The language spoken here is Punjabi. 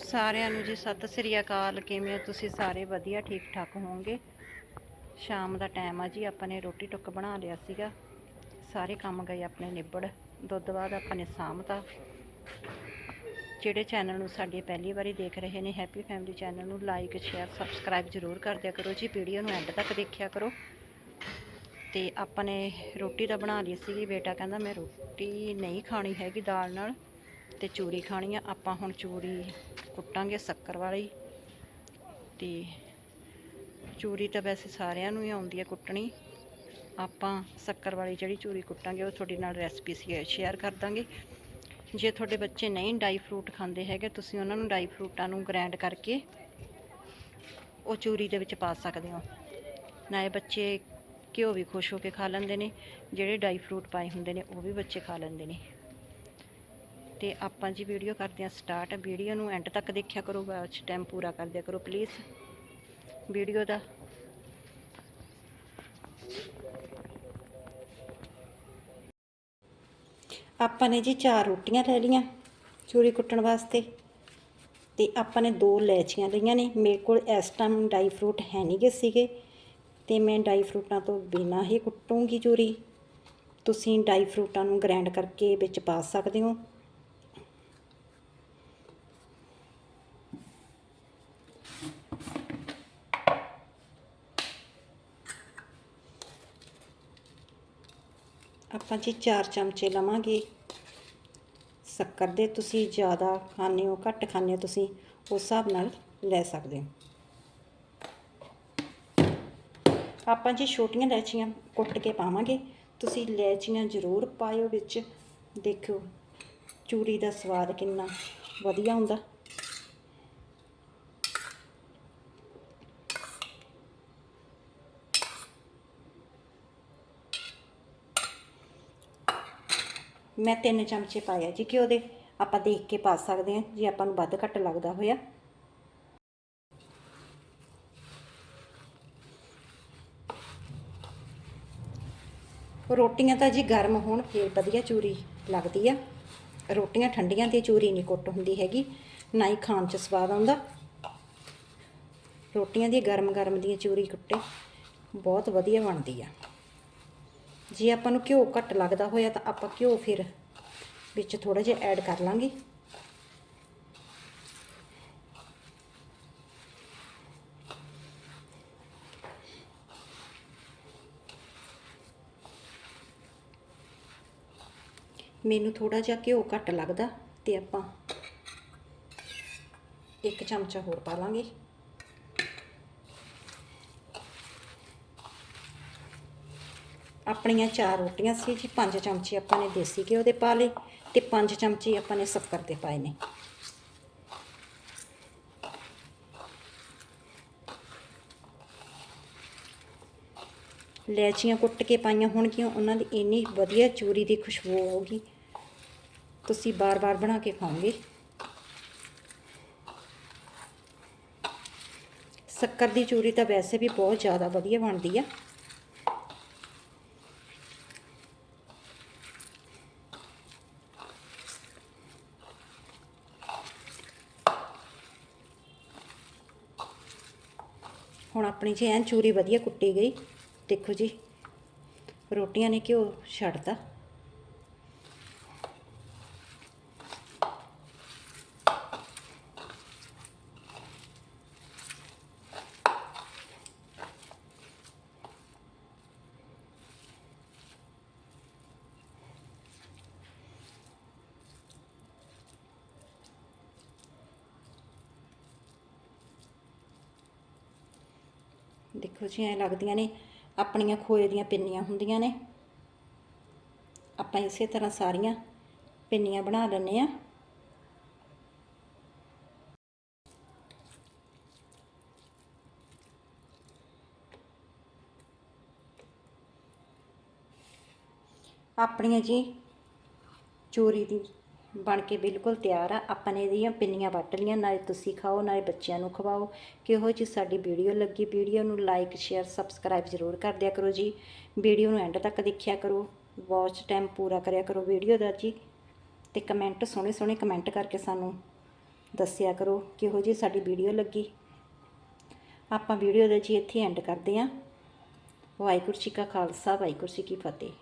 ਸਾਰਿਆਂ ਨੂੰ ਜੀ, ਸਤਿ ਸ੍ਰੀ ਅਕਾਲ। ਕਿਵੇਂ ਹੋ ਤੁਸੀਂ ਸਾਰੇ? ਵਧੀਆ, ਠੀਕ ਠਾਕ ਹੋਵੋਗੇ? ਸ਼ਾਮ ਦਾ ਟਾਈਮ ਆ ਜੀ, ਆਪਾਂ ਨੇ ਰੋਟੀ ਟੁੱਕ ਬਣਾ ਲਿਆ ਸੀਗਾ। ਸਾਰੇ ਕੰਮ ਗਏ ਆਪਣੇ ਨਿਬੜ। ਦੁੱਧ ਬਾਅਦ ਆਪਾਂ ਨੇ ਸਾਂਭਤਾ ਜਿਹੜੇ ਚੈਨਲ ਨੂੰ ਸਾਡੇ ਪਹਿਲੀ ਵਾਰੀ ਦੇਖ ਰਹੇ ਨੇ ਹੈਪੀ ਫੈਮਿਲੀ ਚੈਨਲ ਨੂੰ ਲਾਈਕ ਸ਼ੇਅਰ ਸਬਸਕ੍ਰਾਈਬ ਜ਼ਰੂਰ ਕਰ ਦਿਆ ਕਰੋ ਜੀ। ਵੀਡੀਓ ਨੂੰ ਐਂਡ ਤੱਕ ਦੇਖਿਆ ਕਰੋ। ਤੇ ਆਪਾਂ ਨੇ ਰੋਟੀ ਤਾਂ ਬਣਾ ਲਈ ਸੀਗੀ। ਬੇਟਾ ਕਹਿੰਦਾ, ਮੈਂ ਰੋਟੀ ਨਹੀਂ ਖਾਣੀ ਹੈਗੀ ਦਾਲ ਨਾਲ। ਤੇ ਚੂਰੀ ਖਾਣੀ ਆ। ਆਪਾਂ ਹੁਣ ਚੂਰੀ ਕੁੱਟਾਂਗੇ ਸ਼ੱਕਰ ਵਾਲੀ। ਤੇ ਚੂਰੀ ਤਾਂ ਵੈਸੇ ਸਾਰਿਆਂ ਨੂੰ ਹੀ ਆਉਂਦੀ ਹੈ ਕੁੱਟਣੀ। ਆਪਾਂ ਸ਼ੱਕਰ ਵਾਲੀ ਜਿਹੜੀ ਚੂਰੀ ਕੁੱਟਾਂਗੇ, ਉਹ ਤੁਹਾਡੇ ਨਾਲ ਰੈਸਪੀ ਸ਼ੇਅਰ ਕਰ ਦਾਂਗੇ। ਜੇ ਤੁਹਾਡੇ ਬੱਚੇ ਨਹੀਂ ਡਾਈ ਫਰੂਟ ਖਾਂਦੇ ਹੈਗੇ, ਤੁਸੀਂ ਉਹਨਾਂ ਨੂੰ ਡਾਈ ਫਰੂਟਾਂ ਨੂੰ ਗ੍ਰਾਈਂਡ ਕਰਕੇ ਉਹ ਚੂਰੀ ਦੇ ਵਿੱਚ ਪਾ ਸਕਦੇ ਹੋ। ਨਾਲੇ ਬੱਚੇ ਘਿਓ ਵੀ ਖੁਸ਼ ਹੋ ਕੇ ਖਾ ਲੈਂਦੇ ਨੇ, ਜਿਹੜੇ ਡਾਈ ਫਰੂਟ ਪਾਏ ਹੁੰਦੇ ਨੇ, ਉਹ ਵੀ ਬੱਚੇ ਖਾ ਲੈਂਦੇ ਨੇ। ਤੇ ਆਪਾਂ ਜੀ ਵੀਡੀਓ ਕਰਦੇ ਹਾਂ ਸਟਾਰਟ। ਵੀਡੀਓ ਨੂੰ ਐਂਡ ਤੱਕ ਦੇਖਿਆ ਕਰੋ ਵਾਚ ਟਾਈਮ ਪੂਰਾ ਕਰ ਦਿਆ ਕਰੋ ਪਲੀਜ਼ ਵੀਡੀਓ ਦਾ ਆਪਾਂ ਨੇ ਜੀ ਚਾਰ ਰੋਟੀਆਂ ਲੈ ਲਈਆਂ ਚੂਰੀ ਕੁੱਟਣ ਵਾਸਤੇ ਤੇ ਆਪਾਂ ਨੇ ਦੋ ਲੈਚੀਆਂ ਲਈਆਂ ਨੇ। ਮੇਰੇ ਕੋਲ ਇਸ ਟਾਈਮ ਡਾਈ ਫਰੂਟ ਹੈ ਨਹੀਂਗੇ ਸੀਗੇ ਤੇ ਮੈਂ ਡਾਈ ਫਰੂਟਾਂ ਤੋਂ ਬਿਨਾਂ ਹੀ ਕੁੱਟੂੰਗੀ ਚੂਰੀ। ਤੁਸੀਂ ਡਾਈ ਫਰੂਟਾਂ ਨੂੰ ਗ੍ਰਾਈਂਡ ਕਰਕੇ ਵਿੱਚ ਪਾ ਸਕਦੇ ਹੋ। ਆਪਾਂ ਜੀ 4 ਚਮਚੇ ਲਵਾਂਗੇ। ਸ਼ੱਕਰ ਦੇ ਤੁਸੀਂ ਜ਼ਿਆਦਾ ਖਾਣੇ ਹੋ, ਘੱਟ ਖਾਣੇ ਹੋ, ਤੁਸੀਂ ਉਸ ਹਿਸਾਬ ਨਾਲ ਲੈ ਸਕਦੇ ਹੋ। ਆਪਾਂ ਜੀ ਛੋਟੀਆਂ ਇਲਾਇਚੀਆਂ ਕੁੱਟ ਕੇ ਪਾਵਾਂਗੇ। ਤੁਸੀਂ ਇਲਾਇਚੀਆਂ ਜ਼ਰੂਰ ਪਾਇਓ ਵਿੱਚ। ਦੇਖਿਓ, ਚੂਰੀ ਦਾ ਸਵਾਦ ਕਿੰਨਾ ਵਧੀਆ ਹੁੰਦਾ। ਮੈਂ ਤਿੰਨ ਚਮਚੇ ਪਾਇਆ ਜੀ ਘਿਓ ਦੇ ਆਪਾਂ ਦੇਖ ਕੇ ਪਾ ਸਕਦੇ ਹਾਂ, ਜੇ ਆਪਾਂ ਨੂੰ ਵੱਧ ਘੱਟ ਲੱਗਦਾ ਹੋਇਆ। ਰੋਟੀਆਂ ਤਾਂ ਜੀ ਗਰਮ ਹੋਣ, ਫੇਰ ਵਧੀਆ ਚੂਰੀ ਲੱਗਦੀ ਆ। ਰੋਟੀਆਂ ਠੰਡੀਆਂ ਤੇ ਚੂਰੀ ਨਹੀਂ ਕੁੱਟ ਹੁੰਦੀ ਹੈਗੀ, ਨਾ ਹੀ ਖਾਣ 'ਚ ਸਵਾਦ ਆਉਂਦਾ। ਰੋਟੀਆਂ ਦੀ ਗਰਮ ਗਰਮ ਦੀਆਂ ਚੂਰੀ ਕੁੱਟੇ, ਬਹੁਤ ਵਧੀਆ ਬਣਦੀ ਆ। ਜੇ ਆਪਾਂ ਨੂੰ ਘਿਓ ਘੱਟ ਲੱਗਦਾ ਹੋਇਆ ਤਾਂ ਆਪਾਂ ਘਿਓ ਫਿਰ ਵਿੱਚ ਥੋੜਾ ਜਿਹਾ ਐਡ ਕਰ ਲਾਂਗੇ। ਮੈਨੂੰ ਥੋੜਾ ਜਿਹਾ ਘਿਓ ਘੱਟ ਲੱਗਦਾ ਤੇ ਆਪਾਂ ਇੱਕ ਚਮਚਾ ਹੋਰ ਪਾ ਲਾਂਗੇ। ਆਪਣੀਆਂ ਚਾਰ ਰੋਟੀਆਂ ਸੀ ਜੀ, ਪੰਜ ਚਮਚੇ ਆਪਾਂ ਨੇ ਦੇਸੀ ਘਿਓ ਦੇ ਪਾ ਲਏ ਤੇ ਪੰਜ ਚਮਚੇ ਆਪਾਂ ਨੇ ਸ਼ੱਕਰ ਦੇ ਪਾਏ ਨੇ। ਲੈਚੀਆਂ ਕੁੱਟ ਕੇ ਪਾਈਆਂ ਹੋਣਗੀਆਂ, ਉਹਨਾਂ ਦੀ ਇੰਨੀ ਵਧੀਆ ਚੂਰੀ ਦੀ ਖੁਸ਼ਬੂ ਆਊਗੀ। ਤੁਸੀਂ ਬਾਰ-ਬਾਰ ਬਣਾ ਕੇ ਖਾਓਗੇ। ਸ਼ੱਕਰ ਦੀ ਚੂਰੀ ਤਾਂ ਵੈਸੇ ਵੀ ਬਹੁਤ ਜ਼ਿਆਦਾ ਵਧੀਆ ਬਣਦੀ ਆ। ਹੁਣ ਆਪਣੀ ਜੀ ਐਨ ਚੂਰੀ ਵਧੀਆ ਕੁੱਟੀ ਗਈ। ਦੇਖੋ ਜੀ ਰੋਟੀਆਂ ਨੇ ਘਿਓ ਛੱਡਤਾ। ਦੇਖੋ ਜੀ, ਐ ਲੱਗਦੀਆਂ ਨੇ, ਆਪਣੀਆਂ ਖੋਏ ਦੀਆਂ ਪਿੰਨੀਆਂ ਹੁੰਦੀਆਂ ਨੇ। ਆਪਾਂ ਇਸੇ ਤਰ੍ਹਾਂ ਸਾਰੀਆਂ ਪਿੰਨੀਆਂ ਬਣਾ ਲੈਂਦੇ ਆ ਆਪਣੀਆਂ ਜੀ ਚੋਰੀ ਦੀ ਬਣ ਕੇ ਬਿਲਕੁਲ ਤਿਆਰ ਆ। ਆਪਾਂ ਨੇ ਇਹਦੀਆਂ ਪਿੰਨੀਆਂ ਵੱਟ ਲੀਆਂ ਨਾਲੇ ਤੁਸੀਂ ਖਾਓ, ਨਾਲੇ ਬੱਚਿਆਂ ਨੂੰ ਖਵਾਓ। ਕਿਹੋ ਜੀ ਸਾਡੀ ਵੀਡੀਓ ਲੱਗੀ, ਵੀਡੀਓ ਨੂੰ ਲਾਈਕ ਸ਼ੇਅਰ ਸਬਸਕ੍ਰਾਈਬ ਜ਼ਰੂਰ ਕਰ ਦਿਆ ਕਰੋ ਜੀ। ਵੀਡੀਓ ਨੂੰ ਐਂਡ ਤੱਕ ਦੇਖਿਆ ਕਰੋ। ਵਾਚ ਟਾਈਮ ਪੂਰਾ ਕਰਿਆ ਕਰੋ ਵੀਡੀਓ ਦਾ ਜੀ। ਤੇ ਕਮੈਂਟ ਸੋਹਣੇ ਸੋਹਣੇ ਕਮੈਂਟ ਕਰਕੇ ਸਾਨੂੰ ਦੱਸਿਆ ਕਰੋ ਕਿਹੋ ਜੀ ਸਾਡੀ ਵੀਡੀਓ ਲੱਗੀ। ਆਪਾਂ ਵੀਡੀਓ ਦਾ ਜੀ ਇੱਥੇ ਐਂਡ ਕਰਦੇ ਹਾਂ ਵਾਹਿਗੁਰੂ ਜੀ ਕਾ ਖਾਲਸਾ, ਵਾਹਿਗੁਰੂ ਜੀ ਕੀ ਫਤਿਹ।